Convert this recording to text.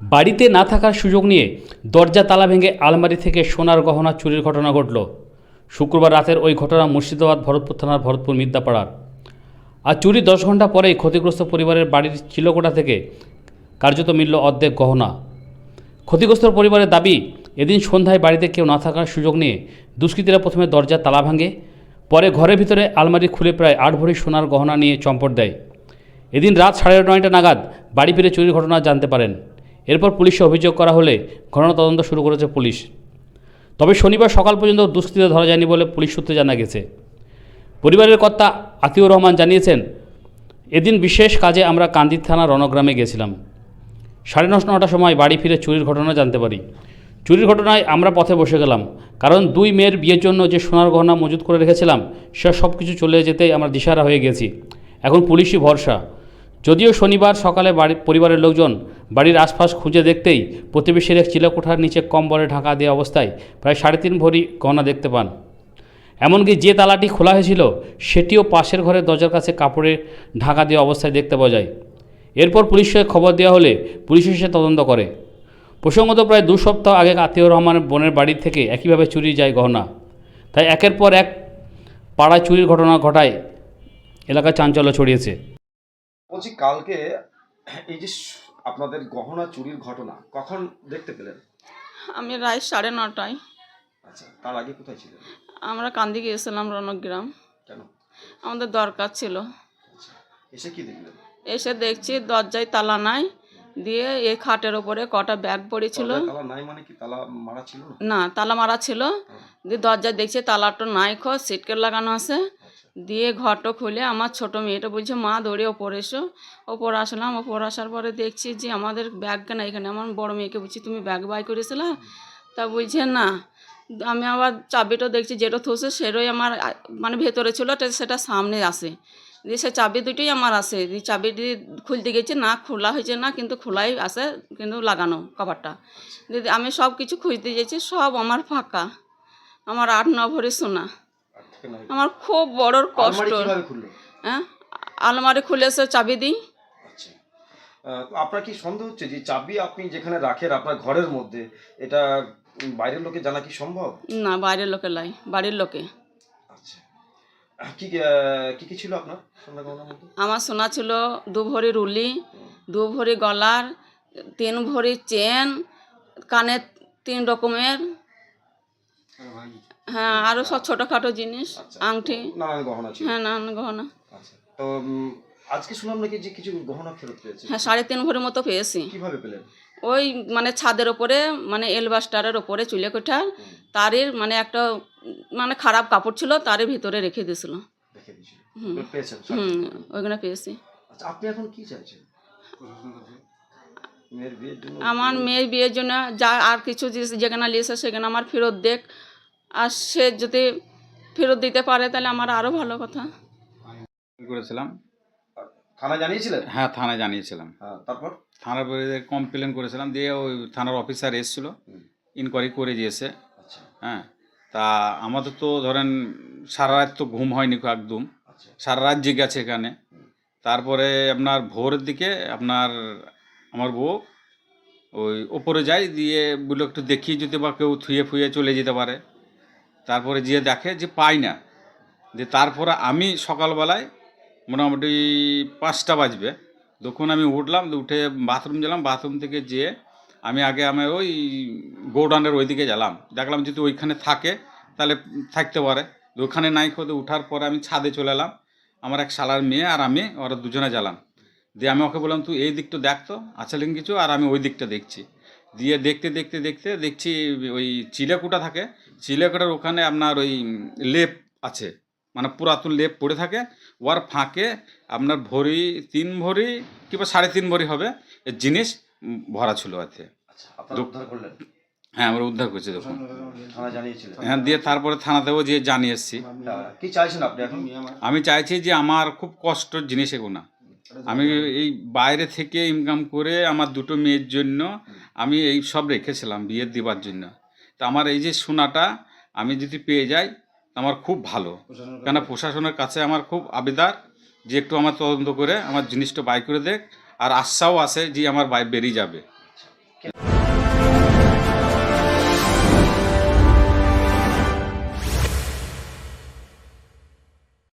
বাড়িতে না থাকার সুযোগ নিয়ে দরজা তালা ভেঙে আলমারি থেকে সোনার গহনা চুরির ঘটনা ঘটল। শুক্রবার রাতের ওই ঘটনা মুর্শিদাবাদ ভরতপুর থানার ভরতপুর মিদ্যাপাড়ার। আর চুরি দশ ঘণ্টা পরেই ক্ষতিগ্রস্ত পরিবারের বাড়ির চিলকোটা থেকে কার্যত মিলল অর্ধেক গহনা। ক্ষতিগ্রস্ত পরিবারের দাবি, এদিন সন্ধ্যায় বাড়িতে কেউ না থাকার সুযোগ নিয়ে দুষ্কৃতীরা প্রথমে দরজার তালা ভাঙে, পরে ঘরের ভিতরে আলমারি খুলে প্রায় আট ভরি সোনার গহনা নিয়ে চম্পট দেয়। এদিন রাত সাড়ে নয়টা নাগাদ বাড়ি ফিরে চুরির ঘটনা জানতে পারেন। এরপর পুলিশে অভিযোগ করা হলে ঘটনা তদন্ত শুরু করেছে পুলিশ। তবে শনিবার সকাল পর্যন্ত দুষ্কৃতীদের ধরা যায়নি বলে পুলিশ সূত্রে জানা গেছে। পরিবারের কর্তা আতিউর রহমান জানিয়েছেন, এদিন বিশেষ কাজে আমরা কান্দির থানা রণগ্রামে গেছিলাম। সাড়ে নশো নটার সময় বাড়ি ফিরে চুরির ঘটনা জানতে পারি। চুরির ঘটনায় আমরা পথে বসে গেলাম, কারণ দুই মেয়ের বিয়ের জন্য যে সোনার গহনা মজুত করে রেখেছিলাম, সে সব কিছু চলে যেতেই আমরা দিশারা হয়ে গেছি। এখন পুলিশই ভরসা যদিও শনিবার সকালে বাড়ি, পরিবারের লোকজন বাড়ির আশপাশ খুঁজে দেখতেই প্রতিবেশীর এক চিলেকোঠার নিচে কম্বলে ঢাকা দেওয়া অবস্থায় প্রায় সাড়ে তিন ভরি গহনা দেখতে পান। এমনকি যে তালাটি খোলা হয়েছিল, সেটিও পাশের ঘরের দরজার কাছে কাপড়ে ঢাকা দেওয়া অবস্থায় দেখতে পাওয়া যায়। এরপর পুলিশকে খবর দেওয়া হলে পুলিশ এসে তদন্ত করে। প্রসঙ্গত প্রায় দু সপ্তাহ আগে আতিউর রহমানের বোনের বাড়ি থেকে একইভাবে চুরি যায় গহনা। তাই একের পর এক পাড়ায় চুরির ঘটনা ঘটায় এলাকায় চাঞ্চল্য ছড়িয়েছে। বলছি কালকে এই যে আপনাদের গহনা চুরির ঘটনা কখন দেখতে পেলেন? আমি রাত সাড়ে নটায়। আচ্ছা তার আগে কোথায় ছিলেন? আমরা কান্দি গিয়েছিলাম রণগ্রাম। কেন? আমাদের দরকার ছিল। আচ্ছা এসে কি দেখলেন? এসে দেখছি দরজায় তালা নাই দিয়ে এই খাটের ওপরে কটা ব্যাগ পড়েছিল। মানে না? না তালা মারা ছিল। দিয়ে দরজায় দেখছি তালাটা নাই খ সিটকে লাগানো আছে। দিয়ে ঘরটা খুলে আমার ছোট মেয়েটা বলছে, মা, দৌড়ে ওপর এসো। ওপর আসলাম, ওপর আসার পরে দেখছি যে আমাদের ব্যাগ কেন এখানে। আমার বড় মেয়েকে বলছি, তুমি ব্যাগ বাই করেছিলে? তা বলছে, না। আমি আবার চাবিটা দেখছি, যেটা থুসে সেটাই আমার মানে ভেতরে ছিল সেটা সামনে আসে দিয়ে সে চাবি দুটোই আমার আছে। দিয়ে চাবিটি খুলতে গেছি, না খোলা হয়েছে না, কিন্তু খোলাই আছে, কিন্তু লাগানো কভারটা দিদি আমি সব কিছু খুঁজতে গেছি, সব আমার ফাঁকা। আমার আট ন ভরি সোনা। আমার খুব বড় কষ্ট। হ্যাঁ? আলমারি খুলে সে চাবি দিই। আচ্ছা। আপনার কি সন্দেহ হচ্ছে যে চাবি আপনি যেখানে রাখেন আপনার ঘরের মধ্যে এটা বাইরের লোকে জানা কি সম্ভব? না বাইরের লোকে লাই বাড়ির লোকে। আচ্ছা। কি কি কি ছিল আপনার আমার সোনা ছিল দু ভরি রুলি দু ভরি গলার তিন ভরি চেন কানের তিন রকমের। হ্যাঁ আরও সব ছোটোখাটো জিনিস আচ্ছা। আংটি। নানান গহনা ছিল। হ্যাঁ নানান গহনা। আচ্ছা তো উম, আজকে শুনলাম নাকি যে কিছু গহনা ফেরত পেয়েছে। হ্যাঁ সাড়ে তিন ভরি মতো পেয়েছি। কীভাবে পেলেন? ওই মানে ছাদের ওপরে মানে এলবাস্টারের ওপরে চুলে কোঠার তারই মানে একটা উম, মানে খারাপ কাপড় ছিল তারই ভিতরে রেখে দিয়েছিল। দেখে দিয়েছিল। হুম। তো পেয়েছেন হুম ওইখানে পেয়েছি। আচ্ছা আপনি এখন কি চাইছেন? মেয়ের বিয়ের জন্য আমার মেয়ের বিয়ের জন্য যা আর কিছু জিনিস যেখানে লিয়েছে সেখানে আমার ফেরত দেখ। আর সে যদি ফেরত দিতে পারে তাহলে আমার আরও ভালো কথা। করেছিলাম। থানা জানিয়েছিলেন? হ্যাঁ থানায় জানিয়েছিলাম। হ্যাঁ তারপর? থানার কমপ্লেন করেছিলাম দিয়ে ওই থানার অফিসার এসেছিল ইনকোয়ারি করে দিয়েছে। আচ্ছা। হ্যাঁ তা আমাদের তো ধরেন সারা রাত তো ঘুম হয়নি খুব একদম। আচ্ছা। সারা রাত জেগে আছে এখানে। তারপরে আপনার ভোরের দিকে আপনার আমার বউ ওই ওপরে যায় দিয়ে বলল একটু দেখি যদি বা কেউ থুয়ে ফুয়ে চলে যেতে পারে। তারপরে গিয়ে দেখে যে পাই না। যে তারপরে আমি সকালবেলায় মোটামুটি পাঁচটা বাজবে। তখন আমি উঠলাম, উঠে বাথরুম গেলাম। বাথরুম থেকে যেয়ে আমি আগে আমার ওই গোডাউনের ওইদিকে গেলাম। দেখলাম যদি ওইখানে থাকে, তাহলে থাকতে পারে। তো ওখানে নাই খোঁজে উঠার পরে আমি ছাদে চলে এলাম। আমার এক শালার মেয়ে আর আমি, ওরা দুজনে জ্বালাম দিয়ে আমি ওকে বললাম, তুই এই দিকটা দেখ তো আচালিং কিছু আর আমি ওই দিকটা দেখছি। দিয়ে দেখতে দেখতে দেখতে দেখছি ওই চিলেকুটা থাকে। চিলেকুটার ওখানে আপনার ওই লেপ আছে। মানে পুরাতন লেপ পড়ে থাকে। ওর ফাঁকে আপনার ভরি তিন ভরি কিংবা সাড়ে তিন ভরি হবে এর জিনিস ভরা ছিল এতে। আচ্ছা আপনারা দু- উদ্ধার করলেন? হ্যাঁ আমরা উদ্ধার করছি দেখুন হ্যাঁ দিয়ে তারপরে থানাতেও যে জানিয়ে এসছি। তা কি চাইছেন আপনি এখন? আমি চাইছি যে আমার খুব কষ্টর জিনিস এগুলো আমি এই বাইরে থেকে ইনকাম করে আমার দুটো মেয়ের জন্য আমি এই সব রেখেছিলাম বিয়ের দেবার জন্য। তো আমার এই যে সোনাটা আমি যদি পেয়ে যাই তা আমার খুব ভালো। কেন প্রশাসনের কাছে আমার খুব আবেদার যে একটু আমার তদন্ত করে আমার জিনিসটা বাই করে দেখ। আর আশাও আছে যে আমার বাই বেরিয়ে যাবে।